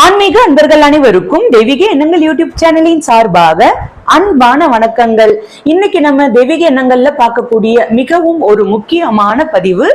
ஆன்மீக அன்பர்கள் அனைவருக்கும் தெய்வீக எண்ணங்கள் யூடியூப் சேனலின் சார்பாக அன்பான வணக்கங்கள். இன்னைக்கு நம்ம தெய்வீக எண்ணங்கள்ல பார்க்கக்கூடிய மிகவும் ஒரு முக்கியமான பதிவு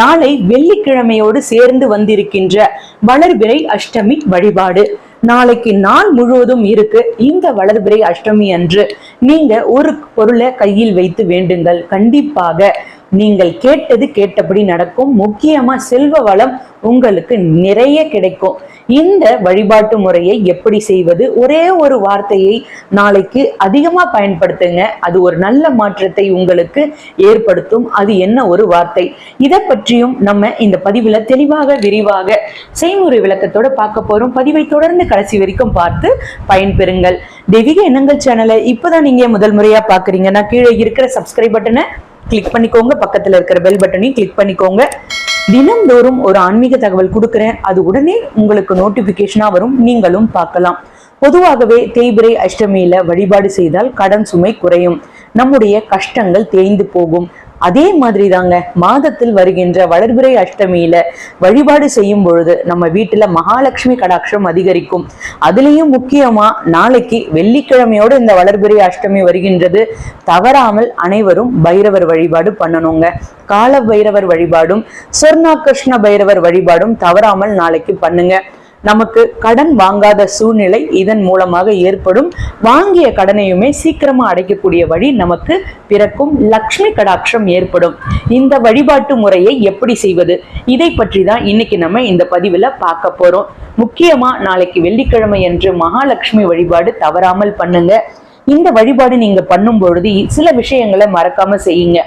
நாளை வெள்ளிக்கிழமையோடு சேர்ந்து வந்திருக்கின்ற வளர்பிறை அஷ்டமி வழிபாடு. நாளைக்கு நாள் முழுவதும் இருக்கு. இந்த வளர்பிறை அஷ்டமி அன்று நீங்க ஒரு பொருளை கையில் வைத்து வேண்டுங்கள். கண்டிப்பாக நீங்கள் கேட்டது கேட்டபடி நடக்கும். முக்கியமா செல்வ வளம் உங்களுக்கு நிறைய கிடைக்கும். இந்த வழிபாட்டு முறையை எப்படி செய்வது? ஒரே ஒரு வார்த்தையை நாளைக்கு அதிகமா பயன்படுத்துங்க. அது ஒரு நல்ல மாற்றத்தை உங்களுக்கு ஏற்படுத்தும். அது என்ன ஒரு வார்த்தை? இதை பற்றியும் நம்ம இந்த பதிவுல தெளிவாக விரிவாக செய்முறை விளக்கத்தோட பார்க்க போறோம். பதிவை தொடர்ந்து கடைசி வரைக்கும் பார்த்து பயன்பெறுங்கள். தெய்வீக எண்ணங்கள் சேனலை இப்போதான் நீங்க முதல் முறையா பாக்குறீங்கன்னா கீழே இருக்கிற சப்ஸ்கிரைப் பட்டனை கிளிக் பண்ணிக்கோங்க. பக்கத்துல இருக்கிற பெல் பட்டனையும் கிளிக் பண்ணிக்கோங்க. தினம்தோறும் ஒரு ஆன்மீக தகவல் கொடுக்குறேன். அது உடனே உங்களுக்கு நோட்டிபிகேஷனா வரும். நீங்களும் பார்க்கலாம். பொதுவாகவே தேய்பிரை அஷ்டமியில வழிபாடு செய்தால் கடன் சுமை குறையும். நம்முடைய கஷ்டங்கள் தேய்ந்து போகும். அதே மாதிரி தாங்க மாதத்தில் வருகின்ற வளர்பிறை அஷ்டமியில வழிபாடு செய்யும் பொழுது நம்ம வீட்டுல மகாலட்சுமி கடாட்சம் அதிகரிக்கும். அதுலயும் முக்கியமா நாளைக்கு வெள்ளிக்கிழமையோட இந்த வளர்பிறை அஷ்டமி வருகின்றது. தவறாமல் அனைவரும் பைரவர் வழிபாடு பண்ணணுங்க. கால பைரவர் வழிபாடும் சொர்ணாகிருஷ்ண பைரவர் வழிபாடும் தவறாமல் நாளைக்கு பண்ணுங்க. நமக்கு கடன் வாங்காத சூழ்நிலை இதன் மூலமாக ஏற்படும். வாங்கிய கடனையுமே சீக்கிரமா அடைக்கக்கூடிய வழி நமக்கு பிறக்கும். லக்ஷ்மி கடாட்சம் ஏற்படும். இந்த வழிபாட்டு முறையை எப்படி செய்வது? இதை பற்றி தான் இன்னைக்கு நம்ம இந்த பதிவுல பார்க்க போறோம். முக்கியமா நாளைக்கு வெள்ளிக்கிழமை என்று மகாலட்சுமி வழிபாடு தவறாமல் பண்ணுங்க. இந்த வழிபாடு நீங்க பண்ணும் பொழுது சில விஷயங்களை மறக்காம செய்யுங்க.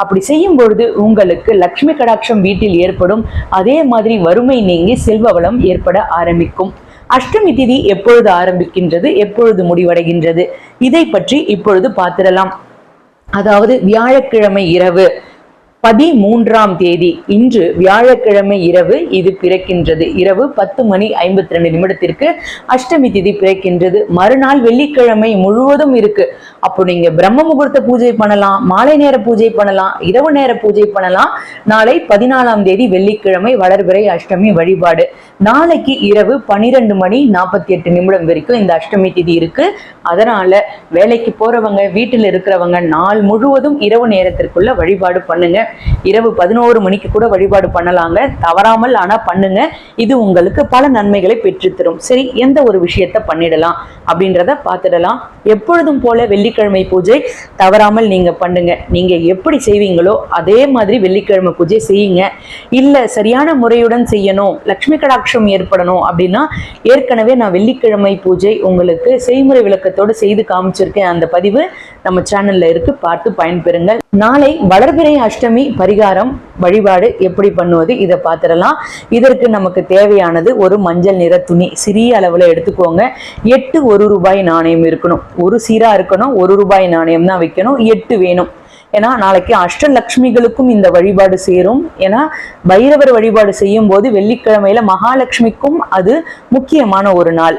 அப்படி செய்யும் பொழுது உங்களுக்கு லக்ஷ்மி கடாட்சம் வீட்டில் ஏற்படும் அதே மாதிரி வறுமை நீங்கி செல்வ வளம் ஏற்பட ஆரம்பிக்கும். அஷ்டமி திதி எப்பொழுது ஆரம்பிக்கின்றது எப்பொழுது முடிவடைகின்றது இதை பற்றி இப்பொழுது பார்த்திடலாம். அதாவது வியாழக்கிழமை இரவு. பதிமூன்றாம் தேதி இன்று வியாழக்கிழமை இரவு இது பிறக்கின்றது. இரவு பத்து மணி ஐம்பத்தி ரெண்டு நிமிடத்திற்கு அஷ்டமி திதி பிறக்கின்றது. மறுநாள் வெள்ளிக்கிழமை முழுவதும் இருக்கு. அப்போ நீங்க பிரம்ம முகூர்த்த பூஜை பண்ணலாம் மாலை நேர பூஜை பண்ணலாம் இரவு நேர பூஜை பண்ணலாம். நாளை பதினாலாம் தேதி வெள்ளிக்கிழமை வளர்பிறை அஷ்டமி வழிபாடு. நாளைக்கு இரவு பனிரெண்டு மணி நாற்பத்தி எட்டு நிமிடம் வரைக்கும் இந்த அஷ்டமி திதி இருக்கு. அதனால வேலைக்கு போறவங்க வீட்டில் இருக்கிறவங்க நாள் முழுவதும் இரவு நேரத்திற்குள்ள வழிபாடு பண்ணுங்க. இரவு பதினோரு மணிக்கு கூட வழிபாடு பண்ணலாங்க. தவறாமல் ஆனா பண்ணுங்க. இது உங்களுக்கு பல நன்மைகளை பெற்றுத்தரும். சரி எந்த ஒரு விஷயத்த பண்ணிடலாம் அப்படின்றத பார்த்துடலாம். எப்பொழுதும் போல வெள்ளிக்கிழமை பூஜை தவறாமல் நீங்க பண்ணுங்க. நீங்க எப்படி செய்வீங்களோ அதே மாதிரி வெள்ளிக்கிழமை பூஜை செய்யுங்க. இல்ல சரியான முறையுடன் செய்யணும். லக்ஷ்மி கடாட்சம் ஏற்படணும் அப்படின்னா ஏற்கனவே நான் வெள்ளிக்கிழமை பூஜை உங்களுக்கு செய்முறை விளக்கத்தோடு செய்து காமிச்சிருக்கேன். அந்த பதிவு நம்ம சேனல்ல இருக்கு. பார்த்து பயன்பெறுங்கள். நாளை வளர்பிறை அஷ்டமி பரிகாரம் வழிபாடு எப்படி பண்ணுவது இதை பார்த்துடலாம். இதற்கு நமக்கு தேவையானது ஒரு மஞ்சள் நிற துணி. சிறிய அளவில் எடுத்துக்கோங்க. எட்டு ஒரு ரூபாய் நாணயம் இருக்கணும். ஒரு சீரா இருக்கணும். ஒரு ரூபாய் நாணயம் தான் வைக்கணும். எட்டு வேணும். ஏன்னா நாளைக்கு அஷ்டலக்ஷ்மிகளுக்கும் இந்த வழிபாடு சேரும். ஏன்னா பைரவர் வழிபாடு செய்யும் போது வெள்ளிக்கிழமையில மகாலட்சுமிக்கும் அது முக்கியமான ஒரு நாள்.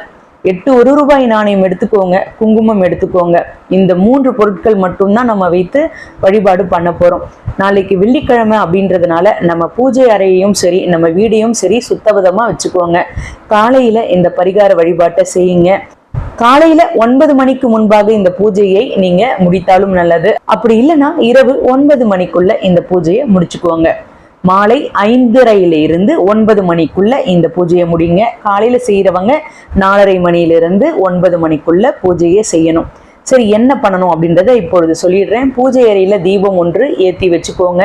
எட்டு ஒரு ரூபாய் நாணயம் எடுத்துக்கோங்க குங்குமம் எடுத்துக்கோங்க. இந்த மூன்று பொருட்கள் மட்டும்தான் நம்ம வைத்து வழிபாடு பண்ண போறோம். நாளைக்கு வெள்ளிக்கிழமை அப்படின்றதுனால நம்ம பூஜை அறையையும் சரி நம்ம வீடையும் சரி சுத்தபதமா வச்சுக்கோங்க. காலையில இந்த பரிகார வழிபாட்டை செய்யுங்க. காலையில ஒன்பது மணிக்கு முன்பாக இந்த பூஜையை நீங்க முடித்தாலும் நல்லது. அப்படி இல்லைன்னா இரவு ஒன்பது மணிக்குள்ள இந்த பூஜையை முடிச்சுக்கோங்க. மாலை ஐந்தரையில இருந்து ஒன்பது மணிக்குள்ள இந்த பூஜையை முடிங்க. காலையில செய்யறவங்க நாலரை மணியிலிருந்து ஒன்பது மணிக்குள்ள பூஜையை செய்யணும். சரி என்ன பண்ணணும் அப்படின்றத இப்பொழுது சொல்லிடுறேன். பூஜை அறையில தீபம் ஒன்று ஏத்தி வச்சுக்கோங்க.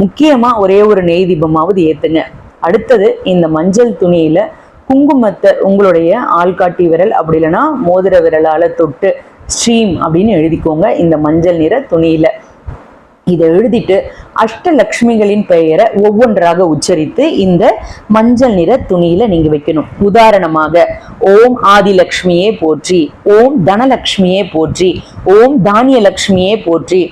முக்கியமா ஒரே ஒரு நெய் தீபமாவது ஏத்துங்க. அடுத்தது இந்த மஞ்சள் துணியில குங்குமத்தை உங்களுடைய ஆள்காட்டி விரல் அப்படி இல்லைன்னா மோதிர விரலால தொட்டு ஸ்ட்ரீம் அப்படின்னு எழுதிக்கோங்க. இந்த மஞ்சள் நிற துணியில. இதை எழுதிட்டு அஷ்டலக்ஷ்மிகளின் பெயரை ஒவ்வொன்றாக உச்சரித்து இந்த மஞ்சள் நிற துணியில நீங்க வைக்கணும். உதாரணமாக ஓம் ஆதிலக்ஷ்மியே போற்றி ஓம் தனலக்ஷ்மியே போற்றி ஓம் தானியலக்ஷ்மியே போற்றி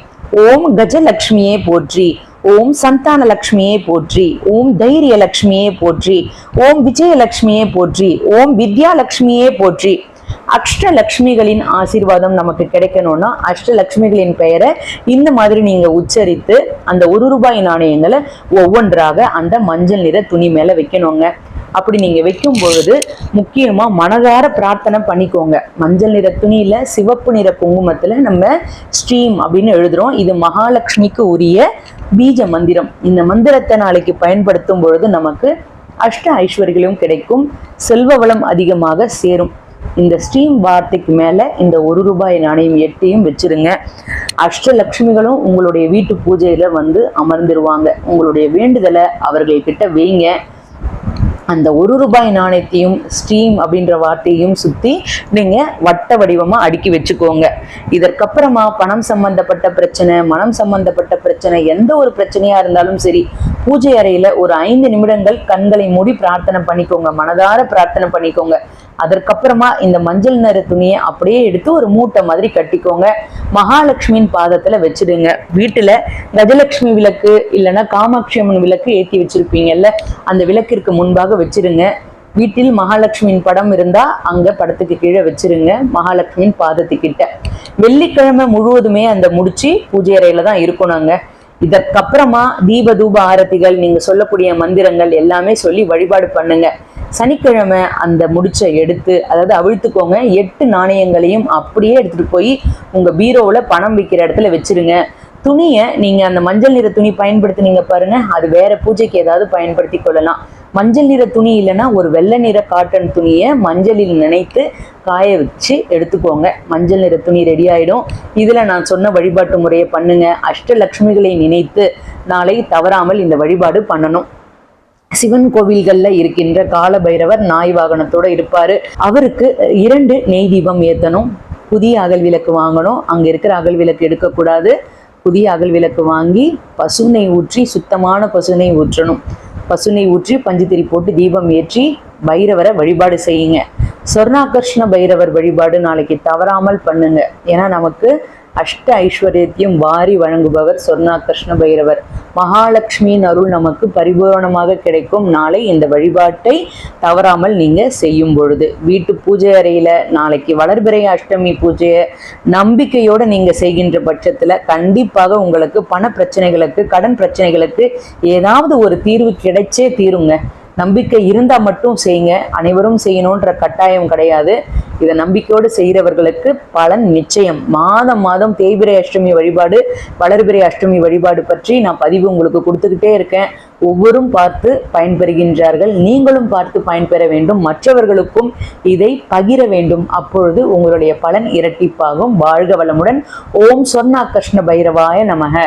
ஓம் கஜலக்ஷ்மியே போற்றி ஓம் சந்தானலக்ஷ்மியே போற்றி ஓம் தைரியலக்ஷ்மியே போற்றி ஓம் விஜயலட்சுமியே போற்றி ஓம் வித்யாலட்சுமியே போற்றி. அஷ்டலக்ஷ்மிகளின் ஆசீர்வாதம் நமக்கு கிடைக்கணும்னா அஷ்டலக்ஷ்மிகளின் பெயரை இந்த மாதிரி நீங்க உச்சரித்து அந்த ஒரு ரூபாய் நாணயங்களை ஒவ்வொன்றாக அந்த மஞ்சள் நிற துணி மேல வைக்கணுங்க. அப்படி நீங்க வைக்கும் பொழுது முக்கியமா மனதார பிரார்த்தனை பண்ணிக்கோங்க. மஞ்சள் நிற துணியில சிவப்பு நிற குங்குமத்துல நம்ம ஸ்ரீம் அப்படின்னு எழுதுறோம். இது மகாலட்சுமிக்கு உரிய பீஜ மந்திரம். இந்த மந்திரத்தை நாளைக்கு பயன்படுத்தும் பொழுது நமக்கு அஷ்ட ஐஸ்வர்யங்களும் கிடைக்கும். செல்வ வளம் அதிகமாக சேரும். இந்த ஸ்டீம் வார்த்தைக்கு மேல இந்த ஒரு ரூபாய் நாணயம் எட்டையும் வச்சிருங்க. அஷ்டலக்ஷ்மிகளும் உங்களுடைய வீட்டு பூஜையில வந்து அமர்ந்துருவாங்க. உங்களுடைய வேண்டுதலை அவர்கள்கிட்ட வைங்க. அந்த ஒரு ரூபாய் நாணயத்தையும் ஸ்டீம் அப்படின்ற வார்த்தையும் சுத்தி நீங்க வட்ட வடிவமா அடுக்கி வச்சுக்கோங்க. இதற்கப்புறமா பணம் சம்பந்தப்பட்ட பிரச்சனை மனம் சம்பந்தப்பட்ட பிரச்சனை எந்த ஒரு பிரச்சனையா இருந்தாலும் சரி பூஜை அறையில ஒரு ஐந்து நிமிடங்கள் கண்களை மூடி பிரார்த்தனை பண்ணிக்கோங்க மனதார பிரார்த்தனை பண்ணிக்கோங்க. அதற்கப்புறமா இந்த மஞ்சள் நிற துணியை அப்படியே எடுத்து ஒரு மூட்டை மாதிரி கட்டிக்கோங்க. மகாலட்சுமியின் பாதத்துல வச்சிடுங்க. வீட்டுல கஜலட்சுமி விளக்கு இல்லைன்னா காமாட்சி அம்மன் விளக்கு ஏத்தி வச்சிருப்பீங்கல்ல அந்த விளக்கிற்கு முன்பாக வச்சிருங்க. வீட்டில் மகாலட்சுமியின் படம் இருந்தா அங்க படத்துக்கு கீழே வச்சிருங்க மகாலட்சுமியின் பாதத்துக்கிட்ட. வெள்ளிக்கிழமை முழுவதுமே அந்த முடிச்சு பூஜை அறையில தான் இருக்கணுங்க இதற்கப்புறமா தீப தூப ஆரத்திகள் நீங்க சொல்லக்கூடிய மந்திரங்கள் எல்லாமே சொல்லி வழிபாடு பண்ணுங்க. சனிக்கிழமை அந்த முடிச்ச எடுத்து அதாவது அவிழ்த்துக்கோங்க. எட்டு நாணயங்களையும் அப்படியே எடுத்துட்டு போய் உங்க பீரோவில் பணம் விற்கிற இடத்துல வச்சிருங்க. துணியை நீங்க அந்த மஞ்சள் நிற துணி பயன்படுத்தினீங்க பாருங்க. அது வேற பூஜைக்கு ஏதாவது பயன்படுத்தி கொள்ளலாம். மஞ்சள் நிற துணி இல்லைன்னா ஒரு வெள்ளை நிற காட்டன் துணியை மஞ்சளில் நினைத்து காய வச்சு எடுத்துக்கோங்க. மஞ்சள் நிற துணி ரெடி ஆயிடும். இதுல நான் சொன்ன வழிபாட்டு முறையை பண்ணுங்க. அஷ்டலக்ஷ்மிகளை நினைத்து நாளை தவறாமல் இந்த வழிபாடு பண்ணணும். சிவன் கோவில்கள்ல இருக்கின்ற கால பைரவர் நாய் வாகனத்தோட இருப்பாரு. அவருக்கு இரண்டு நெய் தீபம் ஏற்றணும் புதிய அகல் விளக்கு வாங்கணும். அங்க இருக்கிற அகல் விளக்கு எடுக்கக்கூடாது. புதிய அகல் விளக்கு வாங்கி பசுனை ஊற்றி சுத்தமான பசுனை ஊற்றணும். பசுனை ஊற்றி பஞ்சுத்திரி போட்டு தீபம் ஏற்றி பைரவரை வழிபாடு செய்யுங்க. சொர்ணாகர்ஷ்ண பைரவர் வழிபாடு நாளைக்கு தவறாமல் பண்ணுங்க. ஏன்னா நமக்கு அஷ்ட ஐஸ்வர்யத்தையும் வாரி வழங்குபவர் சொர்ணாகர்ஷ்ண பைரவர் மகாலட்சுமியின் அருள் நமக்கு பரிபூரணமாக கிடைக்கும். நாளை இந்த வழிபாட்டை தவறாமல் நீங்க செய்யும் பொழுது வீட்டு பூஜை அறையில் நாளைக்கு வளர்பிறை அஷ்டமி பூஜையை நம்பிக்கையோட நீங்க செய்கின்ற பட்சத்துல கண்டிப்பாக உங்களுக்கு பண பிரச்சனைகளுக்கு கடன் பிரச்சனைகளுக்கு ஏதாவது ஒரு தீர்வு கிடைச்சே தீருங்க. நம்பிக்கை இருந்தால் மட்டும் செய்யுங்க. அனைவரும் செய்யணுன்ற கட்டாயம் கிடையாது. இதை நம்பிக்கையோடு செய்கிறவர்களுக்கு பலன் நிச்சயம். மாதம் மாதம் தேய்பிரை அஷ்டமி வழிபாடு வளர்பிறை அஷ்டமி வழிபாடு பற்றி நான் பதிவு உங்களுக்கு கொடுத்துக்கிட்டே இருக்கேன். ஒவ்வொரும் பார்த்து பயன்பெறுகின்றார்கள். நீங்களும் பார்த்து பயன்பெற வேண்டும். மற்றவர்களுக்கும் இதை பகிர வேண்டும். அப்பொழுது உங்களுடைய பலன் இரட்டிப்பாகும். வாழ்க வளமுடன். ஓம் சொர்ணா கிருஷ்ண பைரவாய நமக.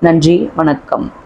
நன்றி வணக்கம்.